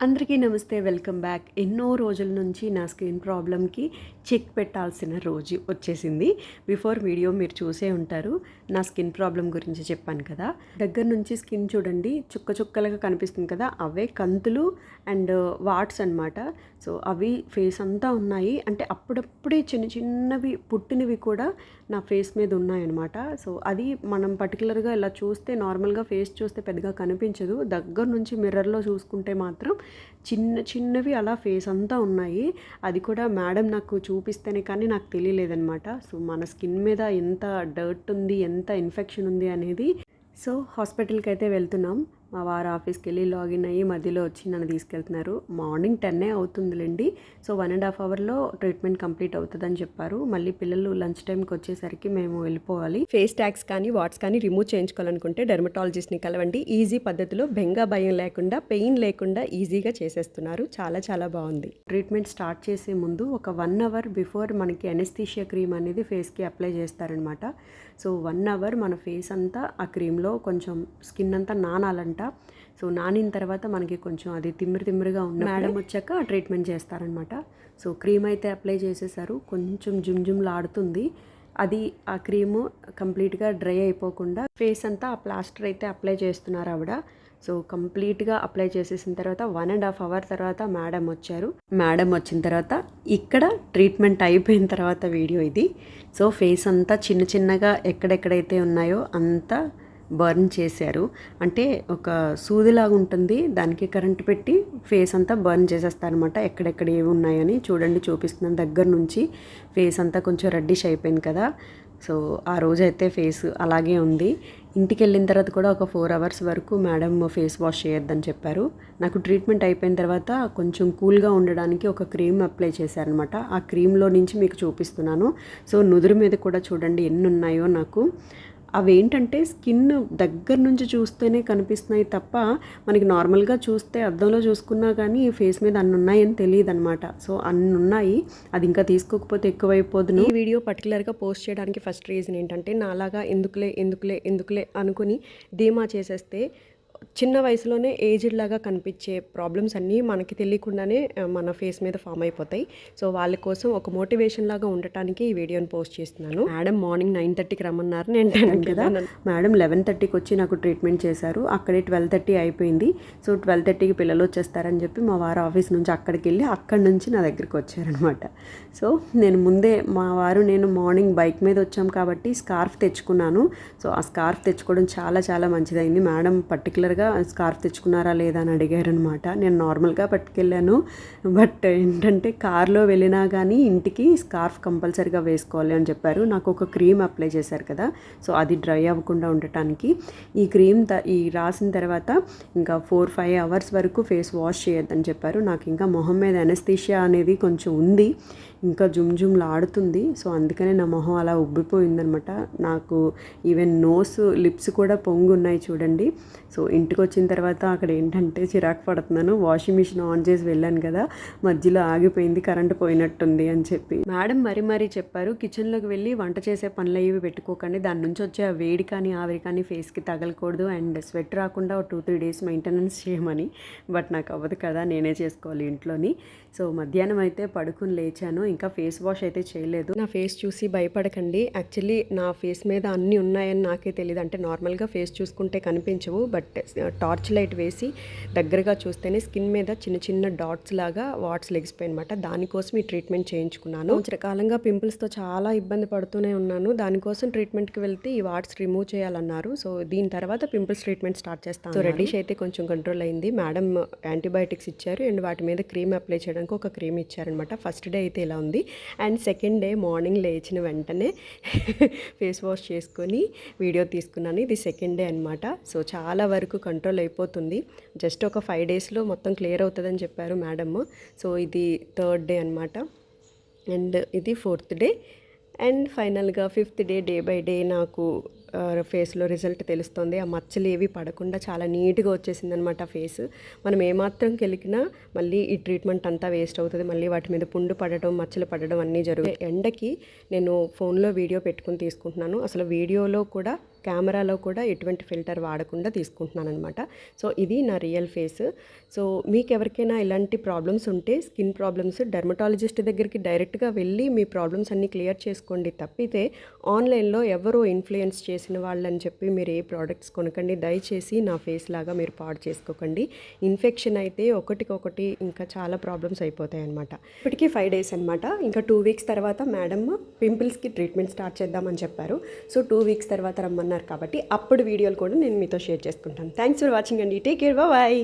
అందరికీ నమస్తే welcome back. ఎన్నో రోజుల నుంచి నా స్కిన్ ప్రాబ్లమ్కి చెక్ పెట్టాల్సిన రోజు వచ్చేసింది. బిఫోర్ వీడియో మీరు చూసే ఉంటారు. నా స్కిన్ ప్రాబ్లం గురించి చెప్పాను కదా. దగ్గర నుంచి స్కిన్ చూడండి చుక్క చుక్కలుగా కనిపిస్తుంది కదా. అవే కంతులు అండ్ వాట్స్ అన్నమాట. సో అవి ఫేస్ అంతా ఉన్నాయి. అంటే అప్పుడప్పుడే చిన్న చిన్నవి పుట్టినవి కూడా నా ఫేస్ మీద ఉన్నాయన్నమాట. సో అది మనం పర్టికులర్గా ఇలా చూస్తే నార్మల్గా ఫేస్ చూస్తే పెద్దగా కనిపించదు. దగ్గర నుంచి మిర్రర్లో చూసుకుంటే మాత్రం చిన్న చిన్నవి అలా ఫేస్ అంతా ఉన్నాయి. అది కూడా మేడం నాకు చూపిస్తేనే కానీ నాకు తెలియలేదనమాట సో మన స్కిన్ మీద ఎంత డర్ట్ ఉంది ఎంత ఇన్ఫెక్షన్ ఉంది అనేది. సో హాస్పిటల్కి అయితే వెళ్తున్నాం. మా వారు ఆఫీస్కి వెళ్ళి లాగిన్ అయ్యి మధ్యలో వచ్చి నన్ను తీసుకెళ్తున్నారు. మార్నింగ్ టెన్నే అవుతుందిలేండి. సో వన్ అండ్ హాఫ్ అవర్లో ట్రీట్మెంట్ కంప్లీట్ అవుతుందని చెప్పారు. మళ్ళీ పిల్లలు లంచ్ టైంకి వచ్చేసరికి మేము వెళ్ళిపోవాలి. ఫేస్ ట్యాక్స్ కానీ వాట్స్ కానీ రిమూవ్ చేయించుకోవాలనుకుంటే డెర్మటాలజిస్ట్ని కలవండి. ఈజీ పద్ధతిలో బెంగ భయం లేకుండా పెయిన్ లేకుండా ఈజీగా చేసేస్తున్నారు. చాలా చాలా బాగుంది. ట్రీట్మెంట్ స్టార్ట్ చేసే ముందు ఒక వన్ అవర్ బిఫోర్ మనకి ఎనెస్థీషియా క్రీమ్ అనేది ఫేస్కి అప్లై చేస్తారనమాట. సో వన్ అవర్ మన ఫేస్ అంతా ఆ క్రీమ్లో కొంచెం స్కిన్ అంతా నానాలంట. సో నానిన తర్వాత మనకి కొంచెం అది తిమ్మిరి తిమ్మిరిగా ఉన్న మేడం వచ్చాక ట్రీట్మెంట్ చేస్తారనమాట. సో క్రీమ్ అయితే అప్లై చేసేసారు. కొంచెం జుమ్ జుమ్లాడుతుంది అది ఆ క్రీము కంప్లీట్గా డ్రై అయిపోకుండా ఫేస్ అంతా ఆ ప్లాస్టర్ అయితే అప్లై చేస్తున్నారు ఆవిడ. సో కంప్లీట్గా అప్లై చేసేసిన తర్వాత వన్ అండ్ హాఫ్ అవర్ తర్వాత మేడం వచ్చారు. మేడం వచ్చిన తర్వాత ఇక్కడ ట్రీట్మెంట్ అయిపోయిన తర్వాత వీడియో ఇది. సో ఫేస్ అంతా చిన్న చిన్నగా ఎక్కడెక్కడైతే ఉన్నాయో అంతా బర్న్ చేశారు. అంటే ఒక సూదిలాగా ఉంటుంది. దానికి కరెంట్ పెట్టి ఫేస్ అంతా బర్న్ చేసేస్తారనమాట ఎక్కడెక్కడ ఏవి ఉన్నాయని చూడండి చూపిస్తున్నాను. దగ్గర నుంచి ఫేస్ అంతా కొంచెం రెడ్డిష్ అయిపోయింది కదా. సో ఆ రోజైతే ఫేస్ అలాగే ఉంది. ఇంటికి వెళ్ళిన తర్వాత కూడా ఒక ఫోర్ అవర్స్ వరకు మేడం ఫేస్ వాష్ చేయొద్దని చెప్పారు. నాకు ట్రీట్మెంట్ అయిపోయిన తర్వాత కొంచెం కూల్గా ఉండడానికి ఒక క్రీమ్ అప్లై చేశారనమాట. ఆ క్రీమ్లో నుంచి మీకు చూపిస్తున్నాను. సో నుదురు మీద కూడా చూడండి ఎన్ని ఉన్నాయో నాకు. అవేంటంటే స్కిన్ దగ్గర నుంచి చూస్తేనే కనిపిస్తున్నాయి తప్ప మనకి నార్మల్గా చూస్తే అద్దంలో చూసుకున్నా కానీ ఫేస్ మీద అన్ని ఉన్నాయని తెలియదు అనమాట సో అన్ని ఉన్నాయి. అది ఇంకా తీసుకోకపోతే ఎక్కువైపోదును ఈ వీడియో పర్టికులర్గా పోస్ట్ చేయడానికి ఫస్ట్ రీజన్ ఏంటంటే నాలాగా ఎందుకులే ఎందుకులే ఎందుకులే అనుకుని ధీమా చేసేస్తే చిన్న వయసులోనే ఏజ్డ్ లాగా కనిపించే ప్రాబ్లమ్స్ అన్నీ మనకి తెలియకుండానే మన ఫేస్ మీద ఫామ్ అయిపోతాయి. సో వాళ్ళ కోసం ఒక మోటివేషన్ లాగా ఉండటానికి ఈ వీడియోని పోస్ట్ చేస్తున్నాను. మేడం మార్నింగ్ నైన్ థర్టీకి రమ్మన్నారు. నేను టెన్ కదా? మేడం లెవెన్ థర్టీకి వచ్చి నాకు ట్రీట్మెంట్ చేశారు. అక్కడే ట్వెల్వ్ థర్టీ అయిపోయింది. సో ట్వెల్వ్ థర్టీకి పిల్లలు వచ్చేస్తారని చెప్పి మా వారు ఆఫీస్ నుంచి అక్కడికి వెళ్ళి అక్కడి నుంచి నా దగ్గరికి వచ్చారనమాట సో నేను ముందే మా వారు నేను మార్నింగ్ బైక్ మీద వచ్చాం కాబట్టి స్కార్ఫ్ తెచ్చుకున్నాను. సో ఆ స్కార్ఫ్ తెచ్చుకోవడం చాలా చాలా మంచిదైంది. మేడం పర్టికులర్గా స్కార్ఫ్ తెచ్చుకున్నారా లేదా అని అడిగారనమాట నేను నార్మల్గా పట్టుకెళ్ళాను. బట్ ఏంటంటే కార్లో వెళ్ళినా కానీ ఇంటికి స్కార్ఫ్ కంపల్సరీగా వేసుకోవాలి అని చెప్పారు. నాకు ఒక క్రీమ్ అప్లై చేశారు కదా సో అది డ్రై అవ్వకుండా ఉండటానికి. ఈ క్రీమ్ త ఈ రాసిన తర్వాత ఇంకా ఫోర్ ఫైవ్ అవర్స్ వరకు ఫేస్ వాష్ చేయొద్దని చెప్పారు. నాకు ఇంకా మొహం మీద ఎనస్థీషియా అనేది కొంచెం ఉంది. ఇంకా జుమ్ జుమ్లు ఆడుతుంది. సో అందుకనే నా మొహం అలా ఉబ్బిపోయిందనమాట నాకు ఈవెన్ నోస్ లిప్స్ కూడా పొంగు ఉన్నాయి చూడండి. సో ఇంటికి వచ్చిన తర్వాత అక్కడ ఏంటంటే చిరాకు పడుతున్నాను. వాషింగ్ మిషన్ ఆన్ చేసి వెళ్ళాను కదా మధ్యలో ఆగిపోయింది కరెంట్ పోయినట్టుంది అని చెప్పి. మేడం మరీ మరీ చెప్పారు కిచెన్లోకి వెళ్ళి వంట చేసే పనులు అవి పెట్టుకోకండి. దాని నుంచి వచ్చే ఆ వేడి కానీ ఆవిరి కానీ ఫేస్కి తగలకూడదు. అండ్ స్వెట్ రాకుండా ఒక టూ త్రీ డేస్ మెయింటెనెన్స్ చేయమని. బట్ నాకు అవ్వదు కదా నేనే చేసుకోవాలి ఇంట్లోని. సో మధ్యాహ్నం అయితే పడుకుని లేచాను. ఇంకా ఫేస్ వాష్ అయితే చేయలేదు. నా ఫేస్ చూసి భయపడకండి. యాక్చువల్లీ నా ఫేస్ మీద అన్నీ ఉన్నాయని నాకే తెలియదు అంటే నార్మల్గా ఫేస్ చూసుకుంటే కనిపించవు. బట్ టార్చ్ లైట్ వేసి దగ్గరగా చూస్తేనే స్కిన్ మీద చిన్న చిన్న డాట్స్ లాగా వాట్స్ లెగిసిపోయి అనమాట దానికోసం ఈ ట్రీట్మెంట్ చేయించుకున్నాను. సంవత్సర కాలంగా పింపుల్స్తో చాలా ఇబ్బంది పడుతూనే ఉన్నాను. దానికోసం ట్రీట్మెంట్కి వెళ్తే ఈ వాట్స్ రిమూవ్ చేయాలన్నారు. సో దీని తర్వాత పింపుల్స్ ట్రీట్మెంట్ స్టార్ట్ చేస్తాను. సో రెడీష్ అయితే కొంచెం కంట్రోల్ అయింది. మేడం యాంటీబయాటిక్స్ ఇచ్చారు. అండ్ వాటి మీద క్రీమ్ అప్లై చేయడానికి ఒక క్రీమ్ ఇచ్చారనమాట ఫస్ట్ డే అయితే ఇలా ఉంది. అండ్ సెకండ్ డే మార్నింగ్ లేచిన వెంటనే ఫేస్ వాష్ చేసుకొని వీడియో తీసుకున్నాను. ఇది సెకండ్ డే అనమాట సో చాలా వరకు కంట్రోల్ అయిపోతుంది. జస్ట్ ఒక ఫైవ్ డేస్లో మొత్తం క్లియర్ అవుతుందని చెప్పారు మేడమ్ సో ఇది థర్డ్ డే అనమాట అండ్ ఇది ఫోర్త్ డే. అండ్ ఫైనల్గా fifth day day by day నాకు ఫేస్లో రిజల్ట్ తెలుస్తుంది. ఆ మచ్చలు ఏవి పడకుండా చాలా నీట్గా వచ్చేసింది అనమాట ఫేస్. మనం ఏమాత్రం కెలికినా మళ్ళీ ఈ ట్రీట్మెంట్ అంతా వేస్ట్ అవుతుంది. మళ్ళీ వాటి మీద పుండు పడడం మచ్చలు పడడం అన్నీ జరుగుతాయి. ఎండకి నేను ఫోన్లో వీడియో పెట్టుకుని తీసుకుంటున్నాను. అసలు వీడియోలో కూడా కెమెరాలో కూడా ఎటువంటి ఫిల్టర్ వాడకుండా తీసుకుంటున్నాను అనమాట సో ఇది నా రియల్ ఫేస్. సో మీకు ఎవరికైనా ఇలాంటి ప్రాబ్లమ్స్ ఉంటే స్కిన్ ప్రాబ్లమ్స్ డెర్మటాలజిస్ట్ దగ్గరికి డైరెక్ట్గా వెళ్ళి మీ ప్రాబ్లమ్స్ అన్నీ క్లియర్ చేసుకోండి తప్పితే ఆన్లైన్లో ఎవరో ఇన్ఫ్లుయెన్స్ చేసిన వాళ్ళని చెప్పి మీరు ఏ ప్రోడక్ట్స్ కొనకండి. దయచేసి నా ఫేస్ లాగా మీరు పాడు చేసుకోకండి. ఇన్ఫెక్షన్ అయితే ఒకటికొకటి ఇంకా చాలా ప్రాబ్లమ్స్ అయిపోతాయి అనమాట ఇప్పటికీ ఫైవ్ డేస్ అనమాట ఇంకా టూ వీక్స్ తర్వాత మేడం పింపుల్స్కి ట్రీట్మెంట్ స్టార్ట్ చేద్దామని చెప్పారు. సో టూ వీక్స్ తర్వాత రమ్మన్నారు. కాబట్టి అప్పుడు వీడియోలు కూడా నేను మీతో షేర్ చేసుకుంటాను. థ్యాంక్స్ ఫర్ వాచింగ్ అండి టేక్ కేర్ బాయ్